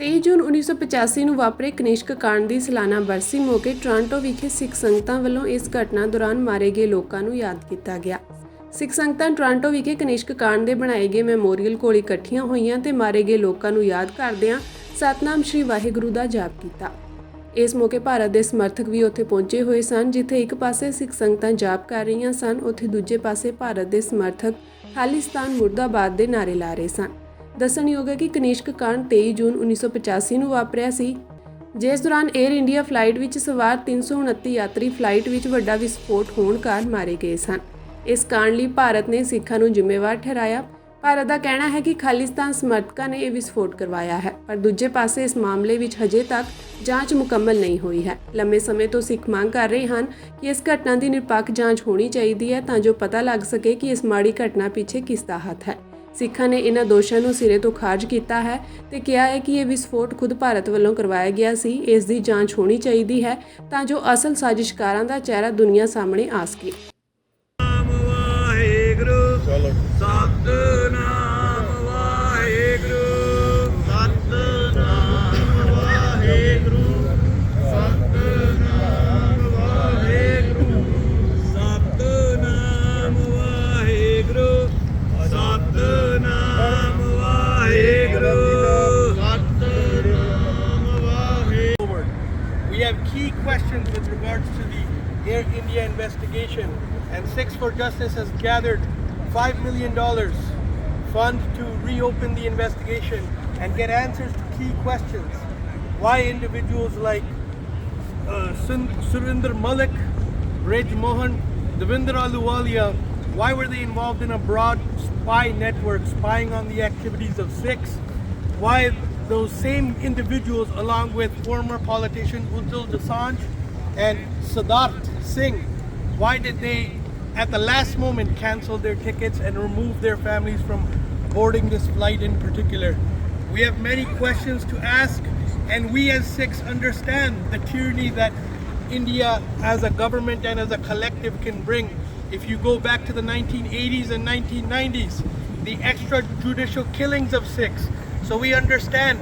23 ਜੂਨ 1985 ਨੂੰ ਵਾਪਰੇ ਕਨਿਸ਼ਕ ਕਾਂਡ ਦੀ ਸਾਲਾਨਾ ਬਰਸੀ ਮੌਕੇ ਟੋਰਾਂਟੋ ਵਿਖੇ ਸਿੱਖ ਸੰਗਤਾਂ ਵੱਲੋਂ ਇਸ ਘਟਨਾ ਦੌਰਾਨ ਮਾਰੇ ਗਏ ਲੋਕਾਂ ਨੂੰ ਯਾਦ ਕੀਤਾ ਗਿਆ। ਸਿੱਖ ਸੰਗਤਾਂ ਟੋਰਾਂਟੋ ਵਿਖੇ ਕਨਿਸ਼ਕ ਕਾਂਡ ਦੇ ਬਣਾਏ ਗਏ ਮੈਮੋਰੀਅਲ ਕੋਲ ਇਕੱਠੀਆਂ ਹੋਈਆਂ ਤੇ ਮਾਰੇ ਗਏ ਲੋਕਾਂ ਨੂੰ ਯਾਦ ਕਰਦਿਆਂ ਸਤਨਾਮ ਸ੍ਰੀ ਵਾਹਿਗੁਰੂ ਦਾ ਜਾਪ ਕੀਤਾ। ਇਸ ਮੌਕੇ ਭਾਰਤ ਦੇ ਸਮਰਥਕ ਵੀ ਉੱਥੇ ਪਹੁੰਚੇ ਹੋਏ ਸਨ, ਜਿੱਥੇ ਇੱਕ ਪਾਸੇ ਸਿੱਖ ਸੰਗਤਾਂ ਜਾਪ ਕਰ ਰਹੀਆਂ ਸਨ, ਉੱਥੇ ਦੂਜੇ ਪਾਸੇ ਭਾਰਤ ਦੇ ਸਮਰਥਕ ਖਾਲਿਸਤਾਨ ਮੁਰਦਾਬਾਦ ਦੇ ਨਾਰੇ ਲਾ ਰਹੇ ਸਨ। ਦੱਸਣਯੋਗ ਹੈ ਕਿ ਕਨਿਸ਼ਕ ਕਾਂਡ 23 ਜੂਨ 1985 ਨੂੰ ਵਾਪਰਿਆ ਸੀ, ਜਿਸ ਦੌਰਾਨ 에ਅਰ ਇੰਡੀਆ ਫਲਾਈਟ ਵਿੱਚ ਸਵਾਰ 329 ਯਾਤਰੀ ਫਲਾਈਟ ਵਿੱਚ ਵੱਡਾ ਵਿਸਫੋਟ ਹੋਣ ਕਾਰਨ ਮਾਰੇ ਗਏ ਸਨ। ਇਸ ਕਾਂਡ ਲਈ ਭਾਰਤ ਨੇ ਸਿੱਖਾਂ ਨੂੰ ਜ਼ਿੰਮੇਵਾਰ ਠਹਿਰਾਇਆ। ਭਾਰਤ ਦਾ ਕਹਿਣਾ ਹੈ ਕਿ ਖਾਲਿਸਤਾਨ ਸਮਰਥਕਾਂ ਨੇ ਇਹ ਵਿਸਫੋਟ ਕਰਵਾਇਆ ਹੈ, ਪਰ ਦੂਜੇ ਪਾਸੇ ਇਸ ਮਾਮਲੇ ਵਿੱਚ ਹਜੇ ਤੱਕ ਜਾਂਚ ਮੁਕੰਮਲ ਨਹੀਂ ਹੋਈ ਹੈ। ਲੰਮੇ ਸਮੇਂ ਤੋਂ ਸਿੱਖ ਮੰਗ ਕਰ ਰਹੇ ਹਨ ਕਿ ਇਸ ਘਟਨਾ ਦੀ ਨਿਰਪੱਖ ਜਾਂਚ ਹੋਣੀ ਚਾਹੀਦੀ ਹੈ ਤਾਂ ਜੋ ਪਤਾ ਲੱਗ ਸਕੇ ਕਿ ਇਸ ਮਾੜੀ ਘਟਨਾ ਪਿੱਛੇ ਕਿਸ ਦਾ ਹੱਥ ਹੈ। ਸਿੱਖਾਂ ਨੇ ਇਹਨਾਂ ਦੋਸ਼ਾਂ ਨੂੰ ਸਿਰੇ ਤੋਂ ਖਾਰਜ ਕੀਤਾ ਹੈ ਤੇ ਕਿਹਾ ਹੈ ਕਿ ਇਹ ਵਿਸਫੋਟ ਖੁਦ ਭਾਰਤ ਵੱਲੋਂ ਕਰਵਾਇਆ ਗਿਆ ਸੀ। ਇਸ ਦੀ ਜਾਂਚ ਹੋਣੀ ਚਾਹੀਦੀ ਹੈ ਤਾਂ ਜੋ ਅਸਲ ਸਾਜ਼ਿਸ਼ਕਾਰਾਂ ਦਾ ਚਿਹਰਾ ਦੁਨੀਆ ਸਾਹਮਣੇ ਆ ਸਕੇ। We have key questions with regards to the Air India investigation, and Six for Justice has gathered $5 million fund to reopen the investigation and get answers to key questions. Why individuals like uh, Surinder Malik, Raj Mohan, Devinder Aluwalia, why were they involved in a broad spy network spying on the activities of six? Why those same individuals, along with former politician Ujjal Dosanjh and Siddharth Singh, why did they, at the last moment, cancel their tickets and remove their families from boarding this flight in particular? We have many questions to ask, and we as Sikhs understand the tyranny that India as a government and as a collective can bring. If you go back to the 1980s and 1990s, the extrajudicial killings of Sikhs. So we understand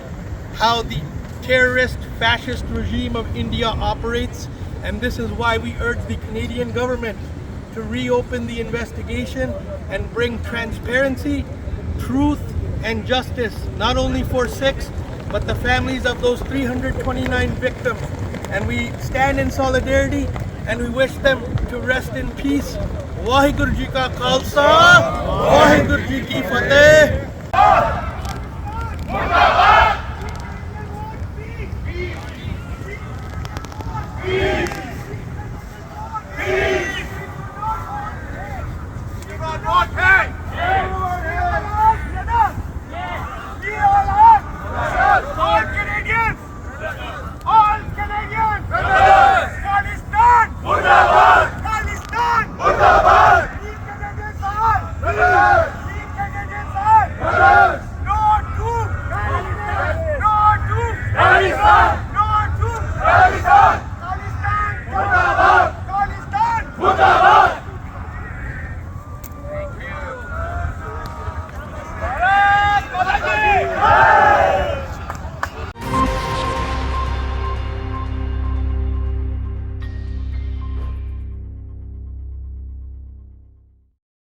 how the terrorist fascist regime of India operates, and this is why we urge the Canadian government to reopen the investigation and bring transparency, truth, and justice, not only for six, but the families of those 329 victims. And we stand in solidarity and we wish them to rest in peace. Waheguru Ji Ka Khalsa, Waheguru Ji Ki Fateh. Thank you. Pakistan!